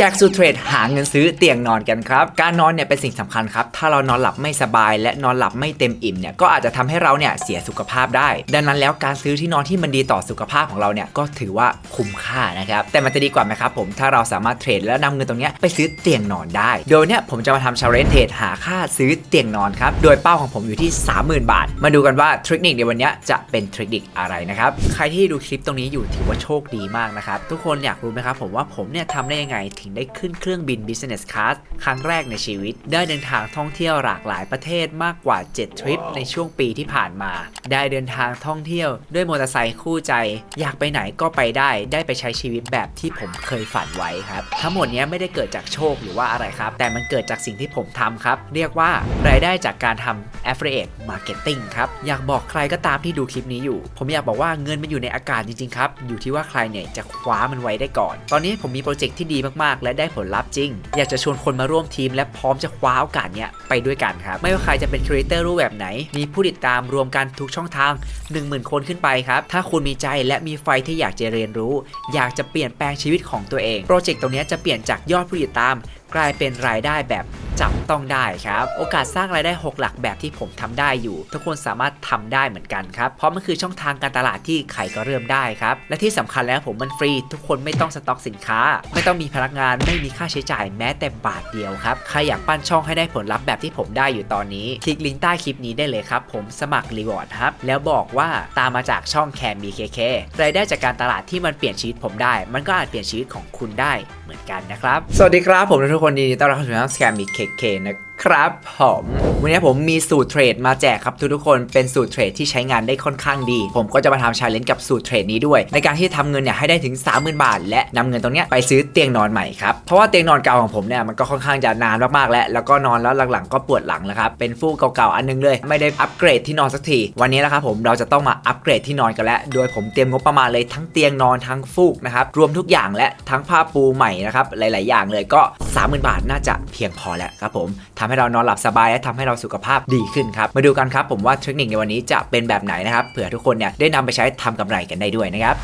จกสูตรเทรดหาเงินซื้อเตียงนอนกันครับ การนอนเนี่ยเป็นสิ่งสำคัญครับ ถ้าเรานอนหลับไม่สบาย และนอนหลับไม่เต็มอิ่มเนี่ยก็อาจจะทำให้เราเนี่ยเสียสุขภาพได้ ดังนั้นแล้วการซื้อที่นอนที่มันดีต่อสุขภาพของเราเนี่ยก็ถือว่าคุ้มค่านะครับแต่มันจะดีกว่าไหมครับผมถ้าเราสามารถเทรดและนำเงินตรงเนี้ยไปซื้อเตียงนอนได้ โดยเนี่ยผมจะมาทำชาเลนจ์เทรดหาค่าซื้อเตียงนอนครับโดยเป้าของผมอยู่ที่ 30,000 บาท มาดูกันว่าเทคนิคในวันนี้จะเป็นเทคนิคอะไรนะครับใครที่ดูคลิปตรงนี้อยู่ถือว่าโชคดีมากนะครับทุกคนอยากรู้ไหมครับผมว่าผมเนี่ยทำได้ยังไงถึงได้ขึ้นเครื่องบิน Business Class ครั้งแรกในชีวิต ได้เดินทางท่องเที่ยวหลากหลายประเทศมากกว่า 7 ทริปในช่วงปีที่ผ่านมา ได้เดินทางท่องเที่ยวด้วยมอเตอร์ไซค์คู่ใจ อยากไปไหนก็ไปได้ ได้ไปใช้ชีวิตแบบที่ผมเคยฝันไว้ครับ ทั้งหมดเนี้ยไม่ได้เกิดจากโชคหรือว่าอะไรครับ แต่มันเกิดจากสิ่งที่ผมทำครับ เรียกว่ารายได้จากการทำ affiliate marketing ครับ อยากบอกใครก็ตามที่ดูคลิปนี้อยู่ ผมอยากบอกว่าเงินมันอยู่ในอากาศจริงๆครับ อยู่ที่ว่าใครเนี่ยจะคว้ามันไว้ได้ก่อน ตอนนี้ผมมีโปรเจกต์ที่ดีมากๆและได้ผลลัพธ์จริง อยากจะชวนคนมาร่วมทีมและพร้อมจะคว้าโอกาสเนี้ยไปด้วยกันครับ ไม่ว่าใครจะเป็นครีเอเตอร์รูปแบบไหน มีผู้ติดตามรวมกันทุกช่องทาง 10,000 คนขึ้นไปครับ ถ้าคุณมีใจและมีไฟที่อยากจะเรียนรู้ อยากจะเปลี่ยนแปลงชีวิตของตัวเอง โปรเจกต์ตรงนี้จะเปลี่ยนจากยอดผู้ติดตาม กลายเป็นรายได้แบบ จับต้องได้ครับ โอกาสสร้างรายได้ 6 หลักแบบที่ผมทำได้อยู่ ทุกคนสามารถทำได้เหมือนกันครับ เพราะมันคือช่องทางการตลาดที่ใครก็เริ่มได้ครับ และที่สำคัญแล้วผมมันฟรี ทุกคนไม่ต้องสต็อกสินค้า ไม่ต้องมีพนักงานไม่มีค่าใช้จ่ายแม้แต่บาทเดียวครับ ใครอยากปั้นช่องให้ได้ผลลัพธ์แบบที่ผมได้อยู่ตอนนี้ คลิกลิงก์ใต้คลิปนี้ได้เลยครับ ผมสมัครรีวอร์ดครับแล้วบอกว่าตามมาจากช่องแคมบีเคเครายได้จากการตลาดที่มันเปลี่ยนชีวิตผมได้ มันก็อาจเปลี่ยนชีวิตของคุณได้เหมือนกันนะครับ สวัสดีครับผมทุกคนดีต้อนรับเข้าสู่ช่องแคมบีเค Kane ครับผม วันนี้ผมมีสูตรเทรดมาแจกครับทุกๆคนเป็นสูตรเทรดที่ใช้งานได้ค่อนข้างดี ผมก็จะมาทำชาเลนจ์กับสูตรเทรดนี้ด้วย ในการที่ทำเงินเนี่ยให้ได้ถึง 30,000 บาท และนำเงินตรงเนี้ยไปซื้อเตียงนอนใหม่ครับ เพราะว่าเตียงนอนเก่าของผมเนี่ยมันก็ค่อนข้างจะนานมากๆแล้ว แล้วก็นอนแล้วหลังๆก็ปวดหลังแล้วครับเป็นฟูกเก่าๆอันนึงเลย ไม่ได้อัปเกรดที่นอนสักทีวันนี้แล้วครับผมเราจะต้องมาอัปเกรดที่นอนกันแล้ว โดยผมเตรียมงบประมาณเลยทั้งเตียงนอนทั้งฟูกนะครับรวมทุกอย่างและทั้งผ้าปูใหม่นะครับหลาย ๆ อย่างเลยก็ 30,000 บาทน่าจะเพียงพอแล้วครับผมทำให้เรานอนหลับสบาย และทำให้เราสุขภาพดีขึ้นครับ มาดูกันครับผมว่าเทคนิคในวันนี้จะเป็นแบบไหนนะครับ เผื่อทุกคนเนี่ยได้นำไปใช้ทำกำไรกันได้ด้วยนะครับ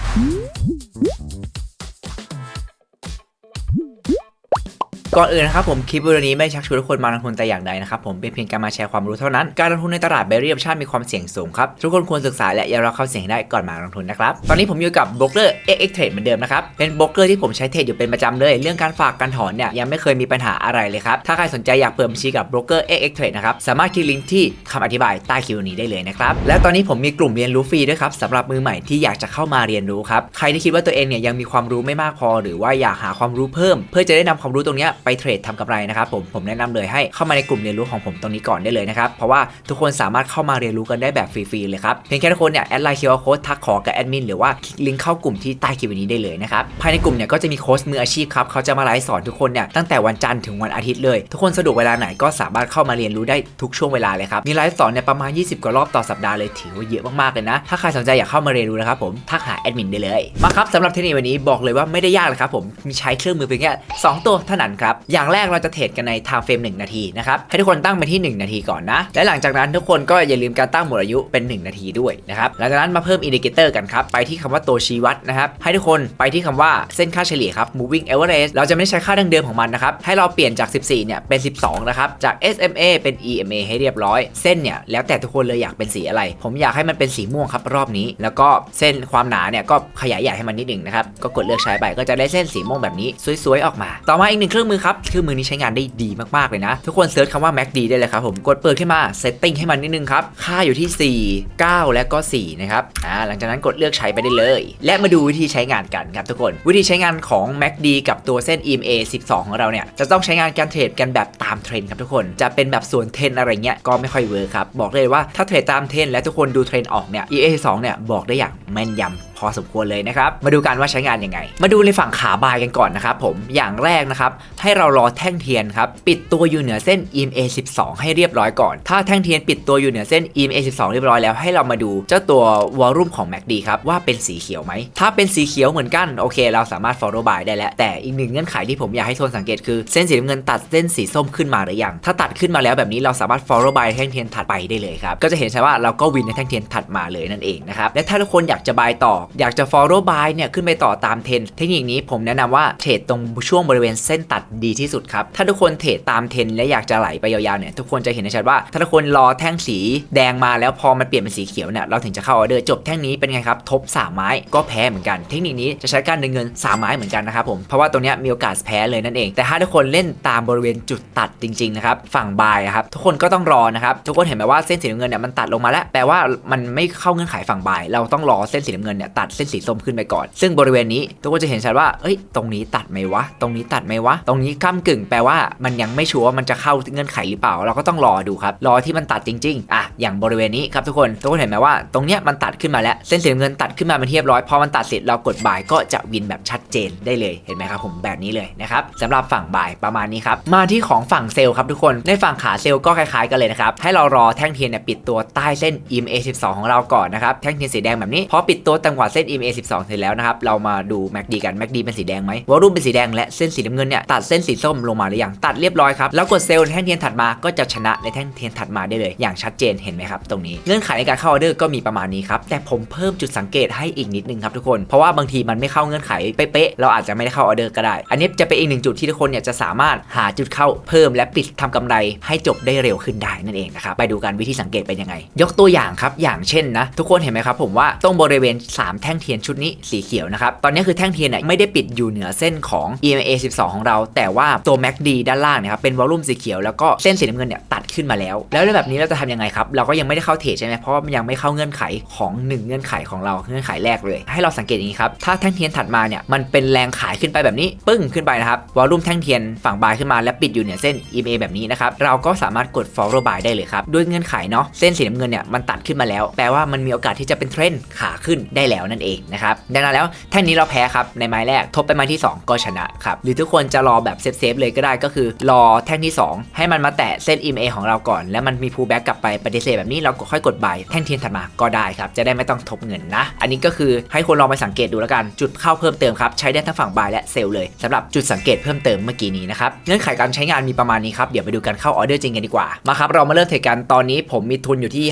ก่อนอื่นนะครับผมคลิปวิดีโอนี้ไม่ชักชวนทุกคนมาลงทุนแต่อย่างใดนะครับผมเป็นเพียงการมาแชร์ความรู้เท่านั้น การลงทุนในตลาดเบรียมชาติมีความเสี่ยงสูงครับทุกคนควรศึกษาและอยอมรับความเสี่ยงได้ก่อนมาลงทุนนะครับตอนนี้ผมอยู่กับโบรกเกอร์ XX Trade เหมือนเดิมนะครับเป็นโบรกเกอร์ที่ผมใช้เทรดอยู่เป็นประจำเลย เรื่องการฝากการถอนเนี่ยยังไม่เคยมีปัญหาอะไรเลยครับถ้าใครสนใจอยากเปิดบัญชีกับโบรกเกอร์ XX Trade นะครับสามารถคลิกลิงก์ที่คำอธิบายใต้คลิปนี้ได้เลยนะครับและตอนนี้ผมมีกลุ่มเรียนรู้ฟรีด้วยครับสำหรับมือใหม่ที่อยากจะเข้ามาเรียนรู้ครับใครที่คิดว่าตัวเองเนี่ยยังมีความรู้ไม่มากพอ หรือว่าอยากหาความรู้เพิ่ม เพื่อจะได้นำความรู้ตรงนี้ไปเทรดทำกำไรนะครับผมผมแนะนำเลยให้เข้ามาในกลุ่มเรียนรู้ของผมตรงนี้ก่อนได้เลยนะครับ เพราะว่าทุกคนสามารถเข้ามาเรียนรู้กันได้แบบฟรีๆเลยครับ เพียงแค่ทุกคนเนี่ยแอดไลน์คิวอาร์โค้ดทักขอกับแอดมินหรือว่าคลิกลิงก์เข้ากลุ่มที่ใต้คลิปนี้ได้เลยนะครับ ภายในกลุ่มเนี่ยก็จะมีโค้ชมืออาชีพครับเขาจะมาไลฟ์สอนทุกคนเนี่ยตั้งแต่วันจันทร์ถึงวันอาทิตย์เลย ทุกคนสะดวกเวลาไหนก็สามารถเข้ามาเรียนรู้ได้ทุกช่วงเวลาเลยครับมีไลฟ์สอนเนี่ยประมาณ 20 กว่ารอบต่อสัปดาห์เลยถือว่าเยอะมากๆเลยนะ ถ้าใครสนใจอยากเข้ามาเรียนรู้นะครับผมทักหาแอดมินได้เลยมาครับสำหรับเทคนิควันนี้บอกเลยว่าไม่ได้ยากเลยครับผมมีใช้เครื่องมือเพียงแค่สองตัวเท่านั้นครับอย่างแรกเราจะเทรดกันใน time frame 1นาทีนะครับ ให้ทุกคนตั้งไปที่ 1 นาทีก่อนนะ และหลังจากนั้นทุกคนก็อย่าลืมการตั้งหมดอายุเป็น 1 นาทีด้วยนะครับ หลังจากนั้นมาเพิ่มอินดิเคเตอร์กันครับ ไปที่คำว่าตัวชี้วัดนะครับ ให้ทุกคนไปที่คำว่าเส้นค่าเฉลี่ยครับ moving average เราจะไม่ใช้ค่าดั้งเดิมของมันนะครับ ให้เราเปลี่ยนจาก 14 เนี่ย เป็น 12 นะครับ จาก SMA เป็น EMA ให้เรียบร้อย เส้นเนี่ยแล้วแต่ทุกคนเลยอยากเป็นสีอะไร ผมอยากให้มันเป็นสีม่วงครับรอบนี้ แล้วก็เส้นความหนาเนี่ยก็ขยายใหญ่ให้มันนิดนึงนะครับ ก็กดเลือกใช้ไปก็จะได้เส้นสีม่วงแบบนี้สวยๆออกมา ต่อมาอีกหนึ่งเครื่องมือครับเครื่องมือนี้ใช้งานได้ดีมากๆเลยนะ ทุกคนเซิร์ชคำว่า MACD ได้เลยครับผมกดเปิดขึ้นมาเซตติ้งให้มันนิดนึงครับ ค่าอยู่ที่ 4 9 และก็4นะครับอ่าหลังจากนั้นกดเลือกใช้ไปได้เลย และมาดูวิธีใช้งานกันครับทุกคน วิธีใช้งานของ MACD กับตัวเส้น EMA 12 ของเราเนี่ยจะต้องใช้งานการเทรดกันแบบตามเทรนครับทุกคนจะเป็นแบบส่วนเทรนอะไรเงี้ยก็ไม่ค่อยเวิร์คครับบอกเลยว่าถ้าเทรดตามเทรนและทุกคนดูเทรนออกเนี่ย EMA 12เนี่ยบอกได้อย่างแม่นยำพอสมควรเลยนะครับ มาดูกันว่าใช้งานยังไง มาดูในฝั่งขาบายกันก่อนนะครับผม อย่างแรกนะครับ ให้เรารอแท่งเทียนครับ ปิดตัวอยู่เหนือเส้น EMA 12 ให้เรียบร้อยก่อน ถ้าแท่งเทียนปิดตัวอยู่เหนือเส้น EMA 12 เรียบร้อยแล้ว ให้เรามาดูเจ้าตัววอลลุ่มของ MACD ครับว่าเป็นสีเขียวไหม ถ้าเป็นสีเขียวเหมือนกันโอเค เราสามารถ follow buy ได้แล้ว แต่อีกหนึ่งเงื่อนไขที่ผมอยากให้ทวนสังเกตคือเส้นสีน้ำเงินตัดเส้นสีส้มขึ้นมาหรือยัง ถ้าตัดขึ้นมาแล้วแบบนี้เราสามารถ follow buy แท่งเทียนถัดไปได้เลยครับ ก็จะเห็นใช่ว่าเราก็วินในแท่งเทียนถัดมาเลยนั่นเองนะครับ และถ้าทุกคนอยากจะ buy ต่ออกอยากจะ follow buy เนี่ยขึ้นไปต่อตามเทรนเทคนิคนี้ผมแนะนำว่าเทรดตรงช่วงบริเวณเส้นตัดดีที่สุดครับ ถ้าทุกคนเทรดตามเทรนและอยากจะไหลไปยาวๆเนี่ยทุกคนจะเห็นได้ชัดว่า ถ้าทุกคนรอแท่งสีแดงมาแล้วพอมันเปลี่ยนเป็นสีเขียวเนี่ยเราถึงจะเข้าออเดอร์จบแท่งนี้เป็นไงครับทบสามไม้ก็แพ้เหมือนกัน เทคนิคนี้จะใช้การดึงเงินสามไม้เหมือนกันนะครับผมเพราะว่าตรงนี้มีโอกาสแพ้เลยนั่นเอง แต่ถ้าทุกคนเล่นตามบริเวณจุดตัดจริงๆนะครับฝั่งบายครับทุกคนก็ต้องรอนะครับทุกคนเห็นไหมว่าเส้นสีน้ำเงินเนี่ยมันตัดลงมาแล้วแปลว่ามันไม่เข้าเงื่อนไขฝั่งบาย เราต้องรอเส้นสีน้ำเงินเนี่ยตัดเส้นสีส้มขึ้นไปก่อน ซึ่งบริเวณนี้ทุกคนจะเห็นชัดว่าเอ้ยตรงนี้ตัดไหมวะ ตรงนี้ตัดไหมวะ ตรงนี้ก้ากึ่งแปลว่ามันยังไม่ชัวร์ว่ามันจะเข้าเงื่อนไขหรือเปล่า เราก็ต้องรอดูครับ รอที่มันตัดจริง ๆ อะ อย่างบริเวณนี้ครับทุกคน ทุกคนเห็นไหมว่าตรงเนี้ยมันตัดขึ้นมาแล้ว เส้นสีเงินตัดขึ้นมาเป็นที่เรียบร้อย พอมันตัดเสร็จเรากดบ่ายก็จะวินแบบชัดเจนได้เลย เห็นไหมครับผมแบบนี้เลยนะครับสำหรับฝั่งบ่ายประมาณนี้ครับ มาที่ของฝั่งเซลล์ครับทุกคน ในฝั่งขาเซลล์ก็คล้ายๆกันเลยนะครับ ให้เรารอแท่งเทียนเนี่ยปิดตัวใต้เส้น EMA 12 ของเราก่อนนะครับ แท่งเทียนสีแดงแบบนี้ พอปิดตัวต่ำกว่าเส้น EMA 12 เสร็จแล้วนะครับ เรามาดู MACD กัน MACD เป็นสีแดงไหมวอลุ่มเป็นสีแดงและเส้นสีน้ำเงินเนี่ยตัดเส้นสีส้มลงมาหรือยังตัดเรียบร้อยครับแล้วกดเซลล์แท่งเทียนถัดมาก็จะชนะในแท่งเทียนถัดมาได้เลย อย่างชัดเจนเห็นไหมครับตรงนี้เงื่อนไขในการเข้าออเดอร์ก็มีประมาณนี้ครับแต่ผมเพิ่มจุดสังเกตให้อีกนิดนึงครับทุกคนเพราะว่าบางทีมันไม่เข้าเงื่อนไขเป๊ะๆเราอาจจะไม่ได้เข้าออเดอร์ก็ได้ อันนี้จะเป็นอีกหนึ่งจุดที่ทุกคนเนี่ยจะสามารถหาจุดเข้าเพิ่มและปิดทำกำไรให้จบได้เร็วขึ้นได้นั่นเองนะครับไปดูกันวิธีสังเกตเป็นยังไง ยกตัวอย่างครับอย่างเช่นนะทุกคนเห็นไหมครับผมว่าตรงบริเวณ3 แท่งเทียนชุดนี้สีเขียวนะครับ ตอนนี้คือแท่งเทียนเนี่ยไม่ได้ปิดอยู่เหนือเส้นของ EMA 12 ของเรา แต่ว่าตัว MACD ด้านล่างเนี่ยครับเป็นวอลลุ่มสีเขียวแล้วก็เส้นสีน้ำเงินเนี่ยตัดขึ้นมาแล้ว แล้วแบบนี้เราจะทำยังไงครับเราก็ยังไม่ได้เข้าเทรดใช่ไหมเพราะมันยังไม่เข้าเงื่อนไขของ 1 เงื่อนไขของเราเงื่อนไขแรกเลย ให้เราสังเกตอย่างนี้ครับถ้าแท่งเทียนถัดมาเนี่ยมันเป็นแรงขายขึ้นไปแบบนี้ปึ้งขึ้นไปนะครับวอลลุ่มแท่งเทียนฝั่งบายขึ้นมาและปิดอยู่เหนือเส้น EMA แบบนี้นะครับเราก็สามารถกด follow buy ได้เลยครับด้วยเงื่อนไขเนาะเส้นสีน้ำเงินเนี่ยมันตัดขึ้นมาแล้ว แปลว่ามันมีโอกาสที่จะเป็นเทรนด์ขาขึ้นได้แล้วนั่นเองนะครับดังนั้นแล้วแท่งนี้เราแพ้ครับในไม้แรกทบไปไม้ที่ 2 ก็ชนะครับหรือทุกคนจะรอแบบเซฟๆเลยก็ได้ก็คือรอแท่งที่ 2 ให้มันมาแตะเส้น EMA ของเราก่อน แล้วมันมี pullback กลับไปปฏิเสธแบบนี้เราก็ค่อยกด buy แท่งเทียนถัดมาก็ได้ครับจะได้ไม่ต้องทบเงินนะ อันนี้ก็คือให้คนลองไปสังเกตดูแล้วกันจุดเข้าเพิ่มเติมครับใช้ได้ทั้งฝั่ง buy และเซลเลยสำหรับจุดสังเกตเพิ่มเติมเมื่อกี้นี้นะครับเงื่อนไขการใช้งานมีประมาณนี้ครับเดี๋ยวไปดูกันเข้าออเดอร์จริงกันดีกว่ามาครับเรามาเริ่มเทรดกันตอนนี้ผมมีทุนอยู่ที่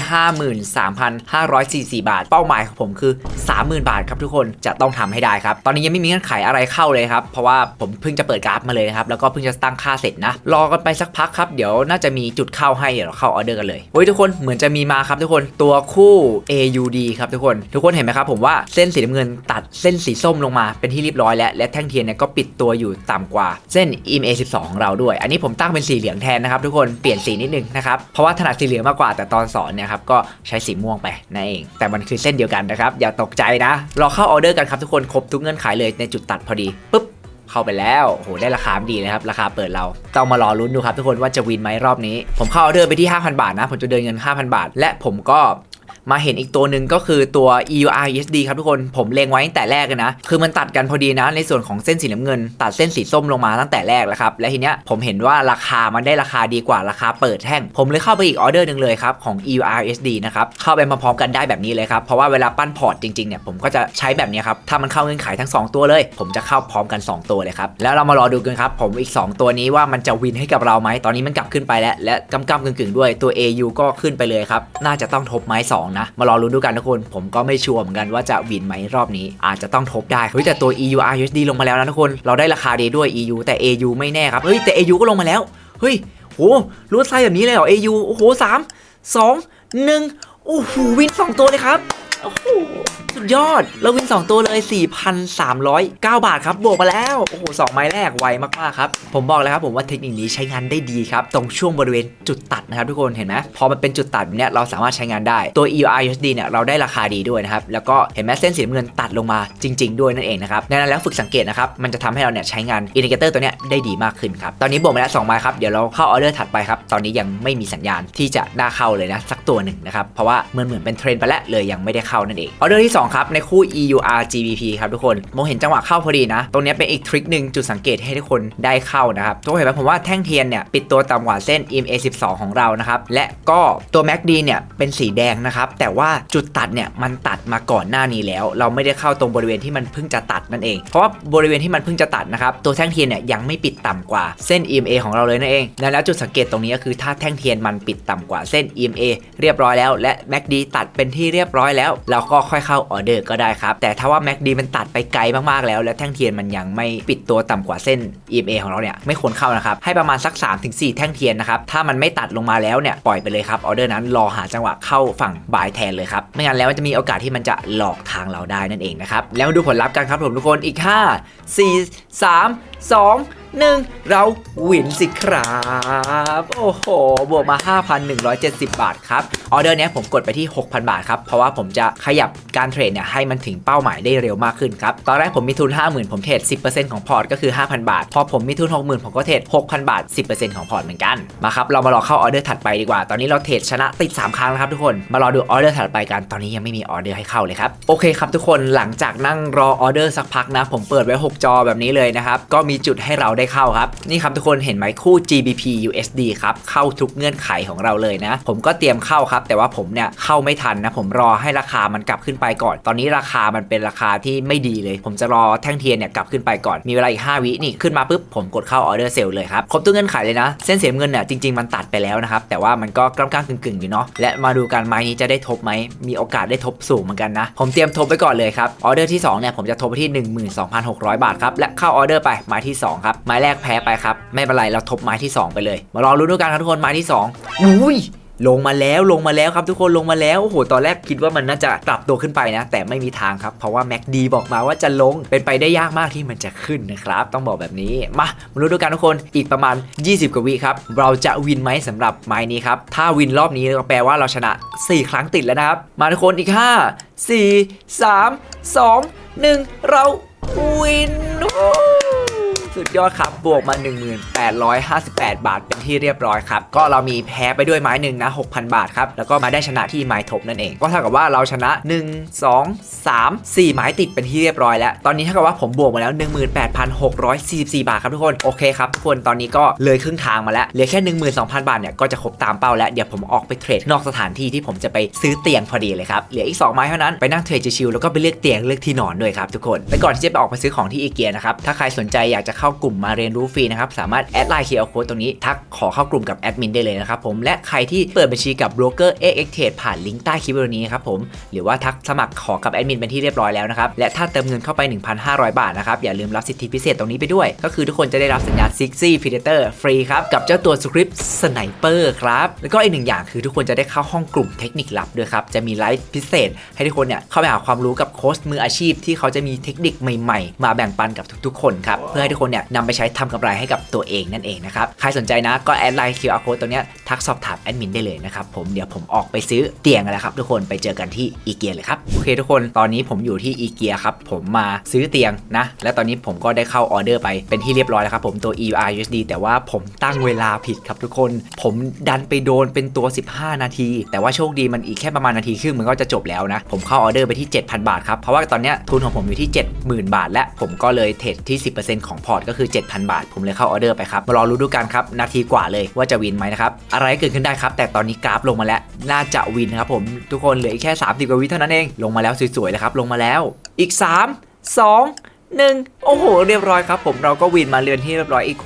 53,544 บาท เป้าหมายของผมคือ30,000 บาทครับทุกคนจะต้องทำให้ได้ครับ ตอนนี้ยังไม่มีเงื่อนไขอะไรเข้าเลยครับ เพราะว่าผมเพิ่งจะเปิดกราฟมาเลยครับ แล้วก็เพิ่งจะตั้งค่าเสร็จนะ รอกันไปสักพักครับ เดี๋ยวน่าจะมีจุดเข้าให้ เดี๋ยวเราเข้าออเดอร์กันเลยโอ้ยทุกคนเหมือนจะมีมาครับทุกคนตัวคู่ AUD ครับทุกคน ทุกคนเห็นไหมครับผมว่าเส้นสีน้ำเงินตัดเส้นสีส้มลงมาเป็นที่เรียบร้อยแล้ว และแท่งเทียนเนี่ยก็ปิดตัวอยู่ต่ำกว่าเส้น EMA 12ของเราด้วย อันนี้ผมตั้งเป็นสีเหลืองแทนนะครับทุกคนเปลี่ยนสีนิดนึงนะครับเพราะว่าถนัดสีเหลืองมากกว่าแต่ตอนสอนเนี่ยครับก็ใช้สีม่วงไปนั่นเอง แต่มันคือเส้นเดียวกันนะครับอย่าตกใจนะรอเข้าออเดอร์กันครับทุกคนครบทุกเงื่อนไขเลยในจุดตัดพอดีปุ๊บเข้าไปแล้วโหได้ราคาดีนะครับ ราคาเปิดเรา ต้องมารอลุ้นดูครับทุกคนว่าจะวินไหมรอบนี้ ผมเข้าออเดอร์ไปที่ 5,000 บาทนะ ผมจะเดินเงิน 5,000 บาท และผมก็ มาเห็นอีกตัวหนึ่งก็คือตัว EUR USD ครับทุกคนผมเลงไว้ตั้งแต่แรกเลยนะ คือมันตัดกันพอดีนะในส่วนของเส้นสีน้ำเงิน ตัดเส้นสีส้มลงมาตั้งแต่แรกแล้วครับ และทีเนี้ยผมเห็นว่าราคามันได้ราคาดีกว่าราคาเปิดแท่ง ผมเลยเข้าไปอีกออเดอร์หนึ่งเลยครับของ EUR USD นะครับเข้าไปมาพร้อมกันได้แบบนี้เลยครับเพราะว่าเวลาปั้นพอร์ตจริงๆเนี่ยผมก็จะใช้แบบนี้ครับถ้ามันเข้าเงื่อนไขทั้ง 2 ตัวเลย ผมจะเข้าพร้อมกัน 2 ตัวเลยครับแล้วเรามารอดูกันครับผมอีก 2 ตัวนี้ว่ามันจะวินให้กับเราไหมตอนนี้มันกลับขึ้นไปแล้วและกำกำกึ่งๆด้วยตัว AU ก็ขึ้นไปเลยครับน่าจะต้องทบไม้สองนะ มารอลุ้นดูกันทุกคนผมก็ไม่ชัวร์เหมือนกันว่าจะวินไหมรอบนี้ อาจจะต้องทบได้เฮ้ยแต่ตัว EU RUSD ลงมาแล้วนะทุกคนเราได้ราคาดีด้วย EU แต่ AU ไม่แน่ครับเฮ้ยแต่ AU ก็ลงมาแล้วเฮ้ยโหรูดไซด์แบบนี้เลยเหรอ AU โอ้โหสามสองหนึ่งโอ้โหวินสองตัวเลยครับโอ้โห สุดยอดเราวิน 2 ตัวเลย 4,309 บาทครับบวกมาแล้ว โอ้โห2ไม้แรกไวมากๆครับ ผมบอกเลยครับผมว่าเทคนิคนี้ใช้งานได้ดีครับ ตรงช่วงบริเวณจุดตัดนะครับทุกคนเห็นไหมพอมันเป็นจุดตัดแบบเนี้ยเราสามารถใช้งานได้ตัว EUR USD เนี่ยเราได้ราคาดีด้วยนะครับ แล้วก็เห็นไหมเส้นสีเงินตัดลงมาจริง ๆ ด้วยนั่นเองนะครับดังนั้นแล้วฝึกสังเกตนะครับมันจะทำให้เราเนี่ยใช้งานอินดิเคเตอร์ตัวเนี้ยได้ดีมากขึ้นครับตอนนี้บวกมาแล้ว2ไม้ครับเดี๋ยวเราเข้าออเดอร์ถัดไปครับตอนนี้ยังไม่มีสัญญาณที่จะน่าเข้าเลยนะสักตัวหนึ่งนะครับเพราะว่าเหมือนเหมือนเป็นเทรนไปแล้วเลยยังไม่ได้เข้านั่นเองออเดอร์ที่สองครับในคู่ EUR GBP ครับทุกคนมองเห็นจังหวะเข้าพอดีนะ ตรงนี้เป็นอีกทริคหนึ่งจุดสังเกตให้ทุกคนได้เข้านะครับทุกคนเห็นไหมผมว่าแท่งเทียนเนี่ยปิดตัวต่ำกว่าเส้น EMA 12 ของเรานะครับและก็ตัว MACD เนี่ยเป็นสีแดงนะครับแต่ว่าจุดตัดเนี่ยมันตัดมาก่อนหน้านี้แล้ว เราไม่ได้เข้าตรงบริเวณที่มันเพิ่งจะตัดนั่นเอง เพราะว่าบริเวณที่มันเพิ่งจะตัดนะครับตัวแท่งเทียนเนี่ยยังไม่ปิดต่ำกว่าเส้น EMA ของเราเลยนั่นเองแล้วจุดสังเกตตรงนี้ก็คือถ้าแท่งเทียนมันปิดต่ำกว่าเส้น EMA เรียบร้อยแล้ว และ MACD ตัดเป็นที่เรียบร้อยแล้ว เราก็ค่อยเข้าออเดอร์ก็ได้ครับ แต่ถ้าว่า MACD มันตัดไปไกลมากๆแล้ว และแท่งเทียนมันยังไม่ปิดตัวต่ำกว่าเส้น EMA ของเราเนี่ยไม่ควรเข้านะครับ ให้ประมาณสัก 3-4 แท่งเทียนนะครับ ถ้ามันไม่ตัดลงมาแล้วเนี่ยปล่อยไปเลยครับออเดอร์นั้นรอหาจังหวะเข้าฝั่งบ่ายแทนเลยครับไม่งั้นแล้วมันจะมีโอกาสที่มันจะหลอกทางเราได้นั่นเองนะครับแล้วดูผลลัพธ์กันครับผมทุกคนอีก 5 4 3 2 1เราวินสิครับ โอ้โห บวกมา 5,170 บาทครับ ออเดอร์เนี้ยผมกดไปที่ 6,000 บาทครับ เพราะว่าผมจะขยับการเทรดเนี่ยให้มันถึงเป้าหมายได้เร็วมากขึ้นครับ ตอนแรกผมมีทุน 50,000 ผมเทรด 10%ของพอร์ตก็คือ 5,000 บาท พอผมมีทุน 60,000 ผมก็เทรด 6,000 บาท 10%ของพอร์ตเหมือนกัน มาครับ เรามารอเข้าออเดอร์ถัดไปดีกว่า ตอนนี้เราเทรดชนะติด 3 ครั้งแล้วครับทุกคน มารอดูออเดอร์ถัดไปกัน ตอนนี้ยังไม่มีออเดอร์ให้เข้าเลยครับ โอเคครับทุกคน หลังจากนั่งรอออเดอร์สักพักนะ ผมเปิดไว้ 6 จอแบบนี้เลยนะครับ ก็มีจุดให้เราได้เข้าครับ นี่ครับทุกคนเห็นไหมคู่ GBP USD ครับเข้าทุกเงื่อนไขของเราเลยนะ ผมก็เตรียมเข้าครับ แต่ว่าผมเนี่ยเข้าไม่ทันนะ ผมรอให้ราคามันกลับขึ้นไปก่อน ตอนนี้ราคามันเป็นราคาที่ไม่ดีเลย ผมจะรอแท่งเทียนเนี่ยกลับขึ้นไปก่อนมีเวลาอีก 5 วินี่ขึ้นมาปุ๊บผมกดเข้าออเดอร์เซลเลยครับครบทุกเงื่อนไขเลยนะ เส้นเสียเงินเนี่ยจริงๆมันตัดไปแล้วนะครับแต่ว่ามันก็กล้ำกล้ากึ่งๆอยู่เนาะและมาดูกันไม้นี้จะได้ทบไหมมีโอกาสได้ทบสูงเหมือนกันนะผมเตรียมทบไปก่อนเลยครับออเดอร์ที่2เนี่ยผมจะทบไปที่ 12,600 บาทครับและเข้าออเดอร์ไปไม้ที่สองครับไม้ม้แรกแพ้ไปครับ ไม่เป็นไรเราทบไม้ที่ 2 ไปเลย มารอรุ้ด้วยกันครับทุกคนไม้ที่2อุ้ยลงมาแล้วลงมาแล้วครับทุกคนลงมาแล้วโอ้โหตอนแรกคิดว่ามันน่าจะกลับตัวขึ้นไปนะ แต่ไม่มีทางครับ เพราะว่าแม็กดีบอกมาว่าจะลงเป็นไปได้ยากมากที่มันจะขึ้นนะครับ ต้องบอกแบบนี้มามาดูด้วยกันทุกคนอีกประมาณ 20 กว่าวิครับ เราจะวินไหมสำหรับไม้นี้ครับ ถ้าวินรอบนี้ก็แปลว่าเราชนะ 4 ครั้งติดแล้วนะครับ มาทุกคนอีก 5 4 3 2 1 เราวินโอ้ สุดยอดครับ บวกมา 1858 บาทเป็นที่เรียบร้อยครับ ก็เรามีแพ้ไปด้วยไม้หนึ่งนะ 6,000 บาทครับ แล้วก็มาได้ชนะที่ไม้ทบนั่นเอง ก็เท่ากับว่าเราชนะ 1 2 3 4 ไม้ติดเป็นที่เรียบร้อยแล้ว ตอนนี้เท่ากับว่าผมบวกมาแล้ว 18,644 บาทครับทุกคน โอเคครับทุกคนตอนนี้ก็เลยครึ่งทางมาแล้วเหลือแค่ 12,000 บาทเนี่ยก็จะครบตามเป้าแล้วเดี๋ยวผมออกไปเทรดนอกสถานที่ที่ผมจะไปซื้อเตียงพอดีเลยครับเหลืออีก 2 ไม้เท่านั้นไปนั่งเทรดชิวๆแล้วก็ไปเลือกเตียงเลือกที่นอนด้วยครับทุกคนและก่อนที่จะไปออกไปซื้อของที่อีเกียนะครับถ้าใครสนใจอยากจะเข้า้ากลุ่มมาเรียนรู้ฟรีนะครับ สามารถแอดไลน์ QR Code ตรงนี้ทักขอเข้ากลุ่มกับแอดมินได้เลยนะครับผมและใครที่เปิดบัญชีกับโบรกเกอร์ AX Trade ผ่านลิงก์ใต้คลิปวิดีโอนี้ครับผมหรือว่าทักสมัครขอกับแอดมินเป็นที่เรียบร้อยแล้วนะครับและถ้าเติมเงินเข้าไป 1,500 บาทนะครับอย่าลืมรับสิทธิพิเศษตรงนี้ไปด้วย ก็คือทุกคนจะได้รับสัญญาณ Sixy Predator ฟรีครับกับเจ้าตัว Script Sniper ครับแล้วก็อีกหนึ่งอย่างคือทุกคนจะได้เข้าห้องกลุ่มเทคนิคลับด้วยครับจะมีไลฟ์พิเศษ ให้ทุกคนเนี่ยเข้าไปหาความรู้กับโค้ชมืออาชีพ ที่เขาจะมีเทคนิคใหม่ๆ มาแบ่งปันกับทุกๆ คนครับเพื่อให้ทุกคนเนี่ยนำไปใช้ทำกำไรให้กับตัวเองนั่นเองนะครับ ใครสนใจนะก็แอดไลน์ QR Code ตัวเนี้ยทักสอบถามแอดมินได้เลยนะครับผมเดี๋ยวผมออกไปซื้อเตียงกันแล้วครับ ทุกคนไปเจอกันที่อีเกียเลยครับโอเคทุกคนตอนนี้ผมอยู่ที่อีเกียครับผมมาซื้อเตียงนะ และตอนนี้ผมก็ได้เข้าออเดอร์ไปเป็นที่เรียบร้อยแล้วครับผมตัว EUR USD แต่ว่าผมตั้งเวลาผิดครับทุกคน ผมดันไปโดนเป็นตัว 15 นาที แต่ว่าโชคดีมันอีกแค่ประมาณนาทีครึ่งมันก็จะจบแล้วนะ ผมเข้าออเดอร์ไปที่ 7,000 บาทครับเพราะว่าตอนเนี้ยทุนของผมอยู่ที่ 70,000 บาท และผมก็เลยเทรดที่ 10%ของพอร์ตก็คือ 7,000 บาท ผมเลยเข้าออเดอร์ไปครับมารอรู้ดูกันครับ นาทีกว่าเลยว่าจะวินไหมนะครับ อะไรก็เกิดขึ้นได้ครับ แต่ตอนนี้กราฟลงมาแล้ว น่าจะวินครับผม ทุกคนเหลืออีกแค่ 30กว่าวิเท่านั้นเอง ลงมาแล้วสวยๆเลยครับ ลงมาแล้ว อีก 3 2 1โอ้โห เรียบร้อยครับ ผมเราก็วินมาเรือนที่เรียบร้อยอีก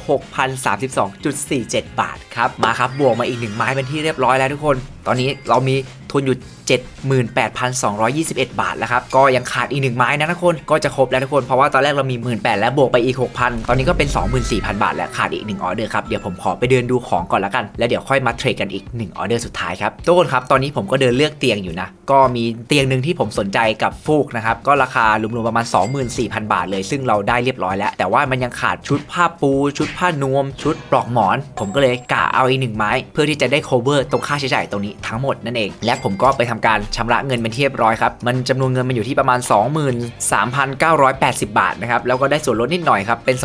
6,032.47 บาทครับ มาครับบวกมาอีกหนึ่งไม้เป็นที่เรียบร้อยแล้วทุกคน ตอนนี้เรามีทุนอยู่ 78,221 บาทแล้วครับ ก็ยังขาดอีกหนึ่งไม้นะทุกคน ก็จะครบแล้วทุกคน เพราะว่าตอนแรกเรามี 18,000 แล้วบวกไปอีก 6,000 ตอนนี้ก็เป็น 24,000 บาท แล้วขาดอีก1ออเดอร์ครับ เดี๋ยวผมขอไปเดินดูของก่อนแล้วกัน แล้วเดี๋ยวค่อยมาเทรดกันอีก1ออเดอร์สุดท้ายครับ ทุกคนครับ ตอนนี้ผมก็เดินเลือกเตียงอยู่นะ ก็มีเตียงหนึ่งที่ผมสนใจกับฟูกนะครับ ก็ราคารวมๆประมาณ 24,000 บาทเลย ซึ่งเราได้เรียบร้อยแล้ว แต่ว่ามันยังขาดชุดผ้าปู ชุดผ้านวม ชุดปลอกหมอน ผมก็เลยกะเอาอีกหนึ่งไม้ เพื่อที่จะได้ cover ตรงค่าใช้จ่ายตรงนี้ทั้งหมดนั่นเอง และผมก็ไปทำการชำระเงินเป็นที่เรียบร้อยครับ มันจำนวนเงินมันอยู่ที่ประมาณ 23,980 บาทนะครับ แล้วก็ได้ส่วนลดนิดหน่อยครับ เป็น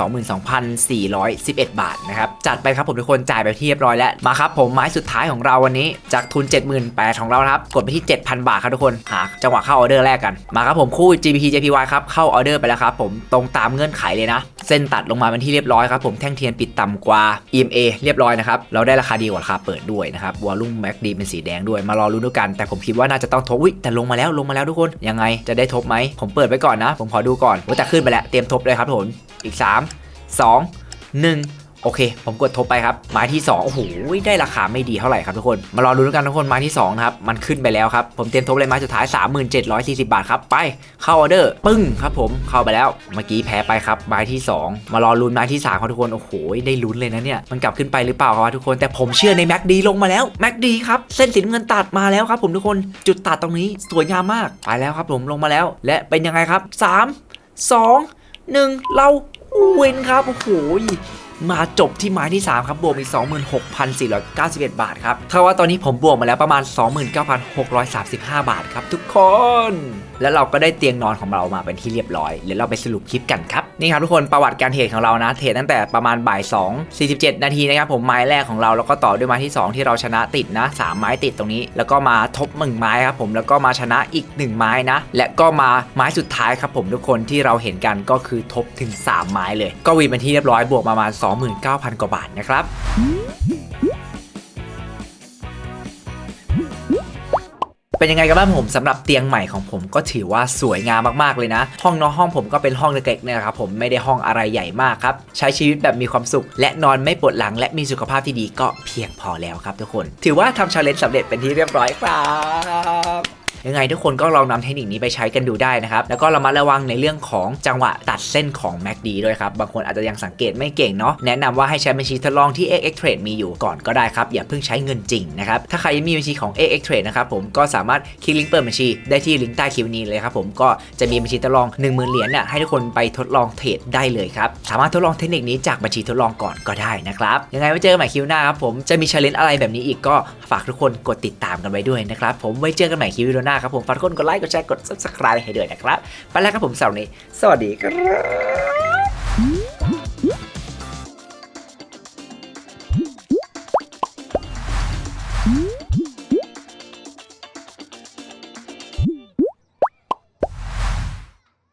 22,411 บาทนะครับ จัดไปครับผมทุกคนจ่ายไปที่เรียบร้อยแล้ว มาครับผมไม้สุดท้ายของเราวันนี้จากทุน 78,000ของเราครับ กดไปที่ 7,000 บาทครับทุกคนหาจังหวะเข้าออเดอร์แรกกัน มาครับผมคู่ GBP JPY ครับเข้าออเดอร์ไปแล้วครับผมตรงตามเงื่อนไขเลยนะ เส้นตัดลงมาเป็นที่เรียบร้อยครับผมแท่งเทียนปิดต่ำกว่า EMA เรียบร้อยนะครับเราได้ราคาดีกว่าราคาเปิดด้วยนะครับวอลลุ่มแม็กดีเป็นสีแดงด้วยมารอรุ้นด้วยกัน แต่ผมคิดว่าน่าจะต้องทบอุ้ยแต่ลงมาแล้วลงมาแล้วทุกคนยังไงจะได้ทบไหมผมเปิดไว้ก่อนนะ ผมขอดูก่อนว่าแต่ขึ้นไปแล้วเตรียมทบเลยครับผมอีก 3 2 1 โอเค ผมกดทบไปครับไม้ที่สองโอ้โหได้ราคาไม่ดีเท่าไหร่ครับทุกคน มารอลุ้นกันทุกคนไม้ที่สองนะครับมันขึ้นไปแล้วครับผมเตรียมทบเลยไม้สุดท้าย 3740 บาทครับไปเข้าออเดอร์ปึ้งครับผมเข้าไปแล้วเมื่อกี้แพ้ไปครับไม้ที่สองมารอลุ้นไม้ที่สามครับทุกคนโอ้โหได้ลุ้นเลยนะเนี่ยมันกลับขึ้นไปหรือเปล่าครับทุกคนแต่ผมเชื่อในแม็กดีลงมาแล้วแม็กดีครับเส้นสีน้ำเงินตัดมาแล้วครับผมทุกคนจุดตัดตรงนี้สวยงามมากไปแล้วครับผมลงมาแล้ว และเป็นยังไงครับสามสองหนึ่งเราเวินครับโอ้โห มาจบที่ไม้ที่ 3 ครับ บวกอีก 26,491 บาทครับเท่าว่าตอนนี้ผมบวกมาแล้วประมาณ 29,635 บาทครับทุกคน แล้วเราก็ได้เตียงนอนของเรามาเป็นที่เรียบร้อยเดี๋ยวเราไปสรุปคลิปกันครับนี่ครับทุกคนประวัติการเทรดของเรานะ เทรดตั้งแต่ประมาณบ่าย2 47 นาทีนะครับผมไม้แรกของเราแล้วก็ต่อด้วยไม้ที่ 2 ที่เราชนะติดนะ 3 ไม้ติดตรงนี้ แล้วก็มาทบหนึ่งไม้ครับผมแล้วก็มาชนะอีก 1 ไม้นะ และก็มาไม้สุดท้ายครับผมทุกคนที่เราเห็นกันก็คือทบถึง 3 ไม้เลย ก็วีเป็นที่เรียบร้อยบวกประมาณ29,000 กว่าบาทนะครับเป็นยังไงกันบ้างผมสำหรับเตียงใหม่ของผมก็ถือว่าสวยงามมากๆเลยนะ ห้องนอนห้องผมก็เป็นห้องเล็กๆเนี่ยนะครับผมไม่ได้ห้องอะไรใหญ่มากครับ ใช้ชีวิตแบบมีความสุข และนอนไม่ปวดหลัง และมีสุขภาพที่ดีก็เพียงพอแล้วครับทุกคน ถือว่าทำชาเลนจ์สำเร็จเป็นที่เรียบร้อยครับ ยังไงทุกคนก็ลองนำเทคนิคนี้ไปใช้กันดูได้นะครับแล้วก็ระมัดระวังในเรื่องของจังหวะตัดเส้นของ MACD ด้วยครับบางคนอาจจะยังสังเกตไม่เก่งเนาะแนะนำว่าให้ใช้บัญชีทดลองที่ XX Trade มีอยู่ก่อนก็ได้ครับอย่าเพิ่งใช้เงินจริงนะครับถ้าใครยังมีบัญชีของ XX Trade นะครับผมก็สามารถคลิกลิงก์เปิดบัญชีได้ที่ลิงก์ใต้คลิปนี้เลยครับผมก็จะมีบัญชีทดลอง 10,000เหรียญเนี่ยให้ทุกคนไปทดลองเทรดได้เลยครับสามารถทดลองเทคนิคนี้จากบัญชีทดลองก่อนก็ได้นะครับยังไงไว้เจอกันใหม่คลิวหน้าครับผมจะมีชาเลนจ์อะไรแบบนี้อีกก็ฝากทุกคนกดติดตามกันไว้ด้วยนะครับผมไว้เจอกันใหม่คลิววิดีโอหน้าครับผมฝากกคนกดไลค์กดแชร์กด subscribe ให้ด้วยนะครับ ไปแล้วครับผมสำหรับวันนี้ สวัสดีครับ